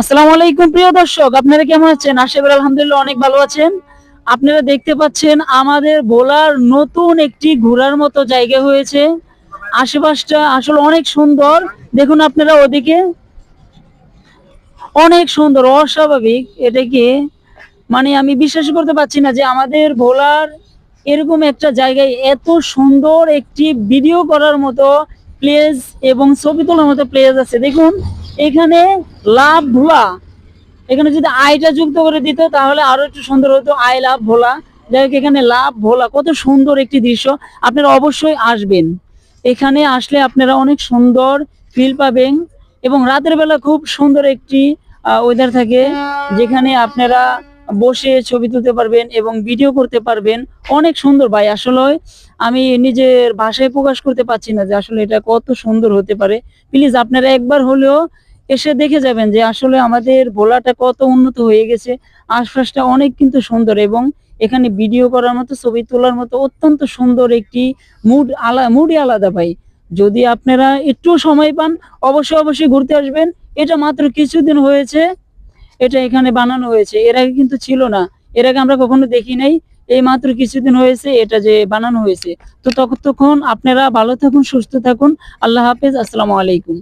আসসালামু আলাইকুম, প্রিয় দর্শক। আপনারা কেমন আছেন? আশা করি আলহামদুলিল্লাহ অনেক ভালো আছেন। আপনারা দেখতে পাচ্ছেন, আমাদের ভোলার নতুন একটি ঘোরার মতো জায়গা হয়েছে। আশেপাশটা আসলে অনেক সুন্দর। দেখুন আপনারা ওদিকে। অনেক সুন্দর, অস্বাভাবিক। এটাকে মানে আমি বিশ্বাস করতে পারছি না যে আমাদের ভোলার এরকম একটা জায়গায় এত সুন্দর একটি ভিডিও করার মতো প্লেস এবং ছবি তোলার মতো প্লেস আছে। দেখুন এখানে লাভ ভোলা। এখানে যদি আইটা যুক্ত করে দিত, তাহলে আরও একটু সুন্দর হতো। আয় লাভ ভোলা। যাই হোক, এখানে লাভ ভোলা। কত সুন্দর একটি দৃশ্য। আপনারা অবশ্যই আসবেন। এখানে আসলে আপনারা অনেক সুন্দর ফিল পাবেন এবং রাতের বেলা খুব সুন্দর একটি ওয়েদার থাকে, যেখানে আপনারা বসে ছবি তুলতে পারবেন এবং ভিডিও করতে পারবেন। অনেক সুন্দর ভাই। আসলে আমি নিজের ভাষায় প্রকাশ করতে পারছি না যে আসলে এটা কত সুন্দর হতে পারে। প্লিজ আপনারা একবার হলেও এসে দেখে যাবেন যে আসলে আমাদের ভোলাটা কত উন্নত হয়ে গেছে। আশপাশটা অনেক কিন্তু সুন্দর এবং এখানে ভিডিও করার মতো, ছবি তোলার মতো অত্যন্ত সুন্দর একটি মুড আলা মুডই আলাদা ভাই। যদি আপনারা একটু সময় পান, অবশ্যই অবশ্যই ঘুরতে আসবেন। এটা মাত্র কিছুদিন হয়েছে, এটা এখানে বানানো হয়েছে। এর আগে কিন্তু ছিল না, এর আগে আমরা কখনো দেখি নাই। এই মাত্র কিছুদিন হয়েছে, এটা যে বানানো হয়েছে। তো তখন আপনারা ভালো থাকুন, সুস্থ থাকুন। আল্লাহ হাফেজ, আসসালামু আলাইকুম।